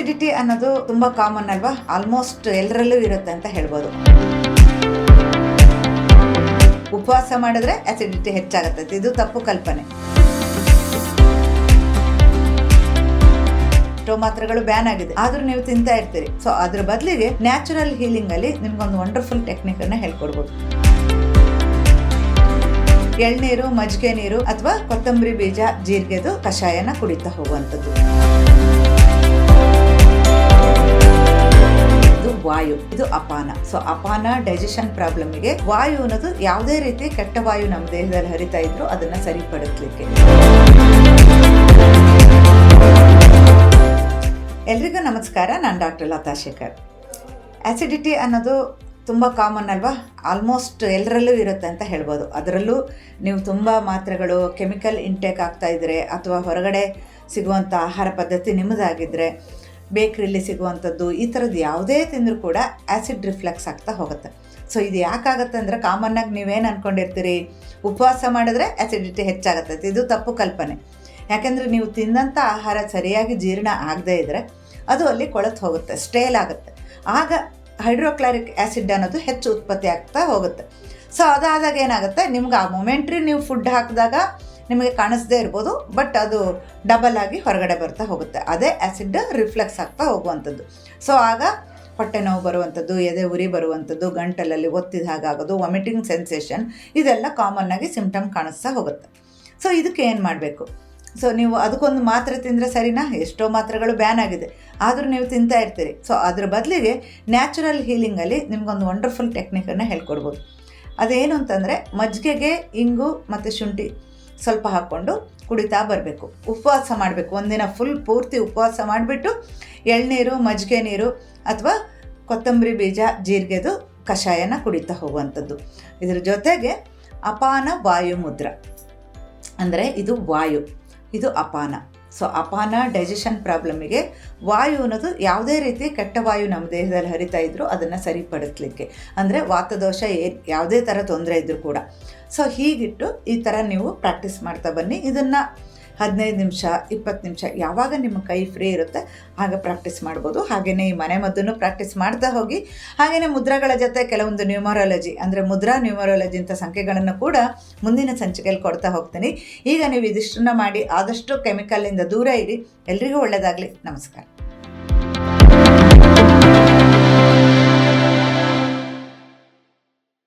Acidity ಅನ್ನೋದು ತುಂಬಾ common ಅಲ್ವಾ? ಆಲ್ಮೋಸ್ಟ್ ಎಲ್ಲರಲ್ಲೂ ಇರುತ್ತೆ ಅಂತ ಹೇಳ್ಬೋದು. ಉಪವಾಸ ಮಾಡಿದ್ರೆ ಆಸಿಡಿಟಿ ಹೆಚ್ಚಾಗುತ್ತೆ. ಇದು ತಪ್ಪು ಕಲ್ಪನೆ. ಮಾತ್ರಗಳು ಬ್ಯಾನ್ ಆಗಿದೆ. ಆದ್ರೂ ನೀವು ತಿಂತಾ ಇರ್ತೀರಿ. ಸೊ ಅದ್ರ ಬದಲಿಗೆ ನ್ಯಾಚುರಲ್ ಹೀಲಿಂಗ್ ಅಲ್ಲಿ ನಿಮ್ಗೊಂದು ವಂಡರ್ಫುಲ್ ಟೆಕ್ನಿಕ್ ಅನ್ನ ಹೇಳ್ಕೊಡ್ಬೋದು. ಎಳ್ನೀರು, ಮಜ್ಜಿಗೆ ನೀರು ಅಥವಾ ಕೊತ್ತಂಬರಿ ಬೀಜ, ಜೀರಿಗೆದು ಕಷಾಯನ ಕುಡಿತಾ ಹೋಗುವಂಥದ್ದು. ವಾಯು. ಇದು ಅಪಾನ. ಸೊ ಅಪಾನ ಡೈಜೆಷನ್ ಪ್ರಾಬ್ಲಮ್ಗೆ ವಾಯು ಅನ್ನೋದು ಯಾವುದೇ ರೀತಿ ಕೆಟ್ಟ ವಾಯು ನಮ್ಮ ದೇಹದಲ್ಲಿ ಹರಿತಾ ಇದ್ರು ಅದನ್ನ ಸರಿಪಡಿಸ್ಲಿಕ್ಕೆ. ಎಲ್ರಿಗೂ ನಮಸ್ಕಾರ. ನಾನು ಡಾಕ್ಟರ್ ಲತಾ ಶೇಖರ್. ಆ್ಯಸಿಡಿಟಿ ಅನ್ನೋದು ತುಂಬ ಕಾಮನ್ ಅಲ್ವಾ? ಆಲ್ಮೋಸ್ಟ್ ಎಲ್ಲರಲ್ಲೂ ಇರುತ್ತೆ ಅಂತ ಹೇಳ್ಬೋದು. ಅದರಲ್ಲೂ ನೀವು ತುಂಬ ಮಾತ್ರೆಗಳು ಕೆಮಿಕಲ್ ಇಂಟೇಕ್ ಆಗ್ತಾ ಇದ್ದರೆ ಅಥವಾ ಹೊರಗಡೆ ಸಿಗುವಂಥ ಆಹಾರ ಪದ್ಧತಿ ನಿಮ್ಮದಾಗಿದ್ದರೆ ಬೇಕ್ರಿಲಿ ಸಿಗುವಂಥದ್ದು ಈ ಥರದ್ದು ಯಾವುದೇ ತಿಂದರೂ ಕೂಡ ಆ್ಯಸಿಡ್ ರಿಫ್ಲೆಕ್ಸ್ ಆಗ್ತಾ ಹೋಗುತ್ತೆ. ಸೊ ಇದು ಯಾಕಾಗುತ್ತೆ ಅಂದರೆ ಕಾಮನ್ನಾಗಿ ನೀವೇನು ಅಂದ್ಕೊಂಡಿರ್ತೀರಿ ಉಪವಾಸ ಮಾಡಿದ್ರೆ ಆ್ಯಸಿಡಿಟಿ ಹೆಚ್ಚಾಗುತ್ತೆ. ಇದು ತಪ್ಪು ಕಲ್ಪನೆ. ಯಾಕೆಂದರೆ ನೀವು ತಿಂದಂಥ ಆಹಾರ ಸರಿಯಾಗಿ ಜೀರ್ಣ ಆಗದೇ ಇದ್ದರೆ ಅದು ಅಲ್ಲಿ ಕೊಳೆತು ಹೋಗುತ್ತೆ ಸ್ಟೇಲ್ ಆಗುತ್ತೆ. ಆಗ ಹೈಡ್ರೋಕ್ಲಾರಿಕ್ ಆ್ಯಸಿಡ್ ಅನ್ನೋದು ಹೆಚ್ಚು ಉತ್ಪತ್ತಿ ಆಗ್ತಾ ಹೋಗುತ್ತೆ. ಸೊ ಅದಾದಾಗ ಏನಾಗುತ್ತೆ? ನಿಮ್ಗೆ ಆ ಮೊಮೆಂಟ್ರಿ ನೀವು ಫುಡ್ ಹಾಕಿದಾಗ ನಿಮಗೆ ಕಾಣಿಸ್ದೇ ಇರ್ಬೋದು ಬಟ್ ಅದು ಡಬಲ್ ಆಗಿ ಹೊರಗಡೆ ಬರ್ತಾ ಹೋಗುತ್ತೆ. ಅದೇ ಆ್ಯಸಿಡ್ ರಿಫ್ಲೆಕ್ಸ್ ಆಗ್ತಾ ಹೋಗುವಂಥದ್ದು. ಸೊ ಆಗ ಹೊಟ್ಟೆ ನೋವು ಬರುವಂಥದ್ದು, ಎದೆ ಉರಿ ಬರುವಂಥದ್ದು, ಗಂಟಲಲ್ಲಿ ಒತ್ತಿದ ಹಾಗಾಗೋದು ವಾಮಿಟಿಂಗ್ ಸೆನ್ಸೇಷನ್ ಇದೆಲ್ಲ ಕಾಮನ್ ಆಗಿ ಸಿಂಪ್ಟಮ್ ಕಾಣಿಸ್ತಾ ಹೋಗುತ್ತೆ. ಸೊ ಇದಕ್ಕೆ ಏನು ಮಾಡಬೇಕು? ಸೊ ನೀವು ಅದಕ್ಕೊಂದು ಮಾತ್ರೆ ತಿಂದರೆ ಸರಿನಾ? ಎಷ್ಟೋ ಮಾತ್ರೆಗಳು ಬ್ಯಾನ್ ಆಗಿದೆ. ಆದರೂ ನೀವು ತಿಂತಾ ಇರ್ತೀರಿ. ಸೊ ಅದ್ರ ಬದಲಿಗೆ ನ್ಯಾಚುರಲ್ ಹೀಲಿಂಗಲ್ಲಿ ನಿಮಗೊಂದು ವಂಡರ್ಫುಲ್ ಟೆಕ್ನಿಕನ್ನು ಹೇಳ್ಕೊಡ್ಬೋದು. ಅದೇನು ಅಂತಂದರೆ, ಮಜ್ಜಿಗೆಗೆ ಇಂಗು ಮತ್ತು ಶುಂಠಿ ಸ್ವಲ್ಪ ಹಾಕ್ಕೊಂಡು ಕುಡಿತಾ ಬರಬೇಕು. ಉಪವಾಸ ಮಾಡಬೇಕು. ಒಂದಿನ ಫುಲ್ ಪೂರ್ತಿ ಉಪವಾಸ ಮಾಡಿಬಿಟ್ಟು ಎಳ್ನೀರು, ಮಜ್ಜಿಗೆ ನೀರು ಅಥವಾ ಕೊತ್ತಂಬರಿ ಬೀಜ, ಜೀರಿಗೆದು ಕಷಾಯನ ಕುಡಿತಾ ಹೋಗುವಂಥದ್ದು. ಇದ್ರ ಜೊತೆಗೆ ಅಪಾನ ವಾಯು ಮುದ್ರ ಅಂದರೆ ಇದು ವಾಯು. ಇದು ಅಪಾನ. ಸೊ ಅಪಾನ ಡೈಜೆಷನ್ ಪ್ರಾಬ್ಲಮಿಗೆ ವಾಯು ಅನ್ನೋದು ಯಾವುದೇ ರೀತಿ ಕೆಟ್ಟ ವಾಯು ನಮ್ಮ ದೇಹದಲ್ಲಿ ಹರಿತಾ ಇದ್ದರೂ ಅದನ್ನು ಸರಿಪಡಿಸ್ಲಿಕ್ಕೆ. ಅಂದರೆ ವಾತದೋಷ ಏ ಯಾವುದೇ ಥರ ತೊಂದರೆ ಇದ್ದರೂ ಕೂಡ. ಸೊ ಹೀಗಿಟ್ಟು ಈ ಥರ ನೀವು ಪ್ರಾಕ್ಟೀಸ್ ಮಾಡ್ತಾ ಬನ್ನಿ. ಇದನ್ನು ಹದಿನೈದು ನಿಮಿಷ, ಇಪ್ಪತ್ತು ನಿಮಿಷ, ಯಾವಾಗ ನಿಮ್ಮ ಕೈ ಫ್ರೀ ಇರುತ್ತೆ, ಆಗ ಪ್ರಾಕ್ಟೀಸ್ ಮಾಡ್ಬೋದು. ಹಾಗೆಯೇ ಈ ಮನೆ ಮದ್ದನ್ನು ಪ್ರಾಕ್ಟೀಸ್ ಮಾಡ್ತಾ ಹೋಗಿ ಹಾಗೆಯೇ ಮುದ್ರಾಗಳ ಜೊತೆ ಕೆಲವೊಂದು ನ್ಯೂಮರಾಲಜಿ ಅಂದರೆ ಮುದ್ರಾ ನ್ಯೂಮರಾಲಜಿ ಅಂತ ಸಂಖ್ಯೆಗಳನ್ನು ಕೂಡ ಮುಂದಿನ ಸಂಚಿಕೆಯಲ್ಲಿ ಕೊಡ್ತಾ ಹೋಗ್ತೀನಿ. ಈಗ ನೀವು ಇದಿಷ್ಟನ್ನು ಮಾಡಿ ಆದಷ್ಟು ಕೆಮಿಕಲ್ಲಿಂದ ದೂರ ಇರಿ. ಎಲ್ರಿಗೂ ಒಳ್ಳೆಯದಾಗಲಿ ನಮಸ್ಕಾರ.